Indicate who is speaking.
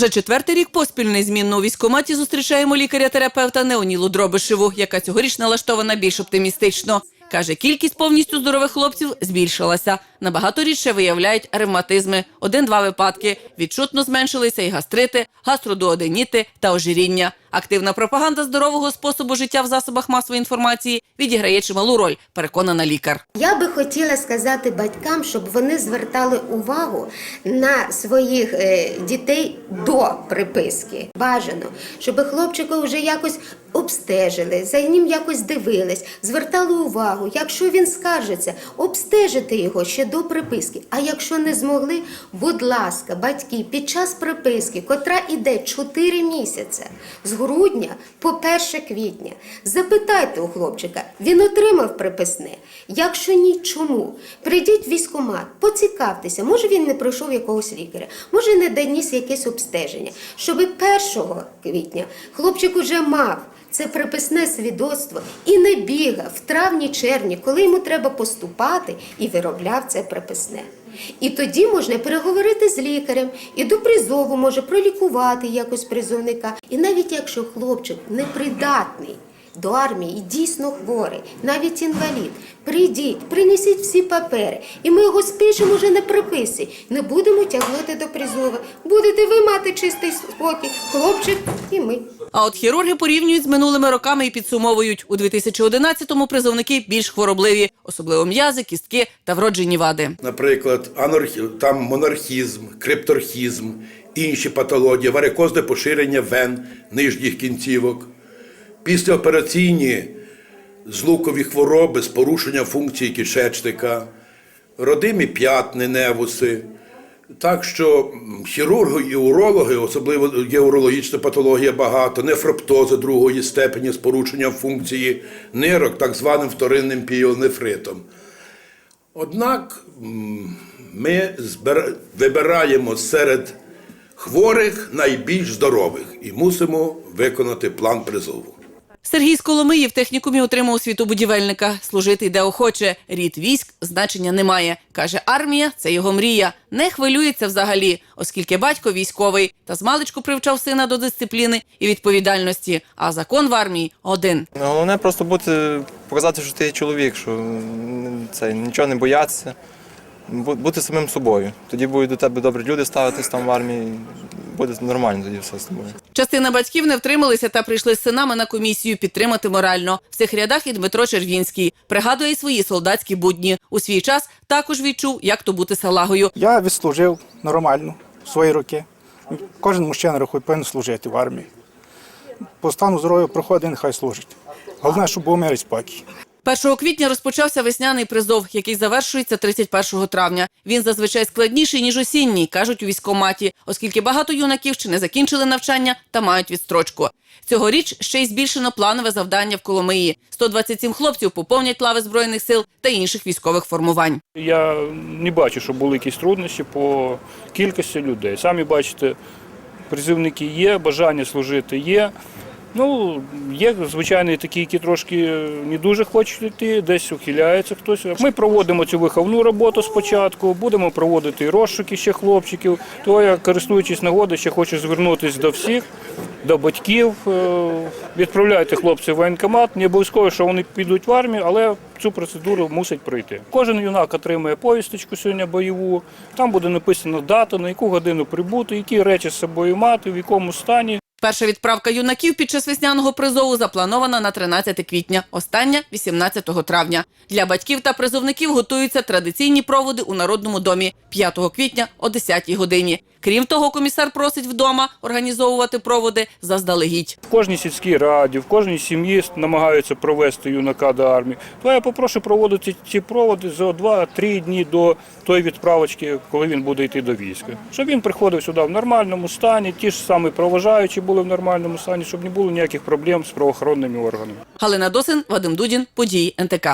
Speaker 1: Вже четвертий рік поспіль незмінно у військкоматі зустрічаємо лікаря-терапевта Неонілу Дробишеву, яка цьогоріч налаштована більш оптимістично. Каже, кількість повністю здорових хлопців збільшилася. Набагато рідше виявляють ревматизми. Один-два випадки. Відчутно зменшилися і гастрити, гастродуоденіти та ожиріння. Активна пропаганда здорового способу життя в засобах масової інформації відіграє чималу роль, переконана лікар.
Speaker 2: Я би хотіла сказати батькам, щоб вони звертали увагу на своїх е, дітей до приписки. Бажано, щоб хлопчика вже якось обстежили, за ним якось дивились, звертали увагу. Якщо він скаржиться, обстежити його ще до приписки. А якщо не змогли, будь ласка, батьки, під час приписки, котра іде 4 місяці, з грудня по 1 квітня, запитайте у хлопчика, він отримав приписне. Якщо ні, чому? Прийдіть в військкомат, поцікавтеся, може він не пройшов якогось лікаря, може не доніс якесь обстеження, щоб 1 квітня хлопчик уже мав це приписне свідоцтво і не бігав в травні-червні, коли йому треба поступати, і виробляв це приписне. І тоді можна переговорити з лікарем, і до призову може пролікувати якось призовника. І навіть якщо хлопчик непридатний до армії і дійсно хворий, навіть інвалід, прийдіть, принесіть всі папери, і ми його спишемо вже на приписи. Не будемо тягнути до призову. Будете ви мати чистий спокій, хлопчик і ми.
Speaker 1: А от хірурги порівнюють з минулими роками і підсумовують у 2011-му призовники більш хворобливі, особливо м'язи, кістки та вроджені вади.
Speaker 3: Наприклад, анархі... там монархізм, крипторхізм, інші патології, варикозне поширення вен нижніх кінцівок, післяопераційні злукові хвороби з порушенням функції кишечника, родимі п'ятни, невуси. Так що хірурги і урологи, особливо є урологічна патологія багато, нефроптози другої степені з порушенням функції нирок, так званим вторинним піонефритом. Однак ми вибираємо серед хворих найбільш здорових і мусимо виконати план призову.
Speaker 1: Сергій з Коломиї в технікумі отримав освіту будівельника. Служити йде охоче. Рід військ значення немає. Каже, армія це його мрія. Не хвилюється взагалі, оскільки батько військовий та змалечку привчав сина до дисципліни і відповідальності. А закон в армії один.
Speaker 4: Ну, Головне просто бути, показати, що ти чоловік, що це, нічого не боятися, бути самим собою. Тоді будуть до тебе добрі люди ставитись там в армії, буде нормально тоді все з тобою.
Speaker 1: Частина батьків не втрималися та прийшли з синами на комісію підтримати морально. В цих рядах і Дмитро Червінський пригадує свої солдатські будні. У свій час також відчув, як то бути салагою.
Speaker 5: Я відслужив нормально в свої роки. Кожен мужчина рахує, повинен служити в армії. По стану здоров'я проходить, нехай служить. Головне, щоб був мир і спокій.
Speaker 1: 1 квітня розпочався весняний призов, який завершується 31 травня. Він зазвичай складніший ніж осінній, кажуть у військкоматі, оскільки багато юнаків ще не закінчили навчання та мають відстрочку. Цьогоріч ще й збільшено планове завдання в Коломиї. 127 хлопців поповнять лави збройних сил та інших військових формувань.
Speaker 6: Я не бачу, що були якісь труднощі по кількості людей. Самі бачите, призивники є, бажання служити є. Ну, є, звичайно, такі, які трошки не дуже хочуть йти, десь ухиляється хтось. Ми проводимо цю виховну роботу спочатку, будемо проводити розшуки ще хлопчиків. То я, користуючись нагодою, ще хочу звернутися до всіх, до батьків. Е, Відправляйте хлопців в воєнкомат. Не обов'язково, що вони підуть в армію, але цю процедуру мусить пройти. Кожен юнак отримує повісточку сьогодні бойову. Там буде написано дата, на яку годину прибути, які речі з собою мати, в якому стані.
Speaker 1: Перша відправка юнаків під час весняного призову запланована на 13 квітня, остання 18 травня. Для батьків та призовників готуються традиційні проводи у Народному домі 5 квітня о 10 годині. Крім того, комісар просить вдома організовувати проводи заздалегідь.
Speaker 6: В кожній сільській раді, в кожній сім'ї намагаються провести юнака до армії. То я попрошу проводити ці проводи за 2-3 дні до тої відправочки, коли він буде йти до війська. Щоб він приходив сюди в нормальному стані, ті ж самі проважаючі були в нормальному стані, щоб не було ніяких проблем з правоохоронними органами.
Speaker 1: Галина Досин, Вадим Дудін, події НТК.